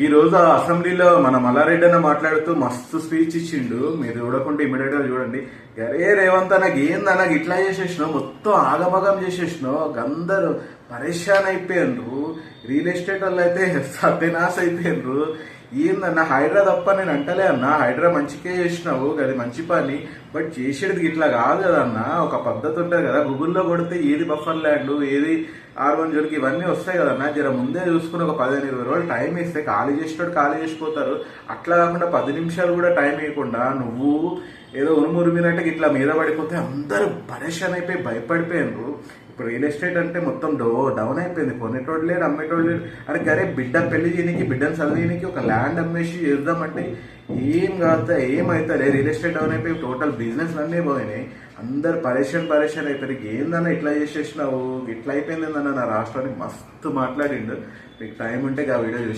ఈ రోజు ఆ అసెంబ్లీలో మన మల్లారెడ్డి అన్న మాట్లాడుతూ మస్తు స్పీచ్ ఇచ్చిండు. మీరు చూడకుండా ఇమీడియట్గా చూడండి. అరే రేవంత్ అన్నకి నాకు ఇట్లా చేసేసినావు? మొత్తం ఆగమగం చేసేసినావు. అందరూ పరేషాన్ అయిపోయిండ్రు రియల్ ఎస్టేట్ వాళ్ళు అయితే సత్యనాశ అయిపోయిండ్రు ఏందన్న హైడ్రా తప్ప నేను అంటలే అన్న. హైడ్రా మంచికే చేసినావు అది మంచి పని. బట్ చేసేది ఇట్లా కాదు కదన్న ఒక పద్ధతి ఉంటుంది కదా. గూగుల్లో కొడితే ఏది బఫర్ ల్యాండ్ ఏది ఆర్ వన్ ఇవన్నీ వస్తాయి కదన్నా జర ముందే చూసుకుని ఒక పదిహేను ఇరవై రోజులు టైం ఇస్తే ఖాళీ చేసేటోడు ఖాళీ చేసిపోతారు. అట్లా కాకుండా పది నిమిషాలు కూడా టైం ఇవ్వకుండా నువ్వు ఏదో ఉరుమురిమినట్టుగా ఇట్లా మీద పడిపోతే అందరూ పరేషాన్ అయిపోయి భయపడిపోయినారు. ఇప్పుడు రియల్ ఎస్టేట్ అంటే మొత్తం డో డౌన్ అయిపోయింది. కొనేటోడు లేడు అమ్మేటోడు లేడు. అరే గరే బిడ్డ పెళ్ళి చేయడానికి బిడ్డను చదివేయడానికి ఒక ల్యాండ్ అమ్మేసి చేద్దామంటే ఏం కాదు ఏమైతే? రియల్ ఎస్టేట్ డౌన్ అయిపోయి టోటల్ బిజినెస్ అన్నీ పోయినాయి. అందరు పరేషాన్ పరేషాన్ అయిపోయి ఏందన్న ఇట్లా చేసేసినావు? ఇట్లా అయిపోయింది నా రాష్ట్రానికి మస్తు మాట్లాడిండు. మీకు టైం ఉంటే ఆ వీడియో చూసి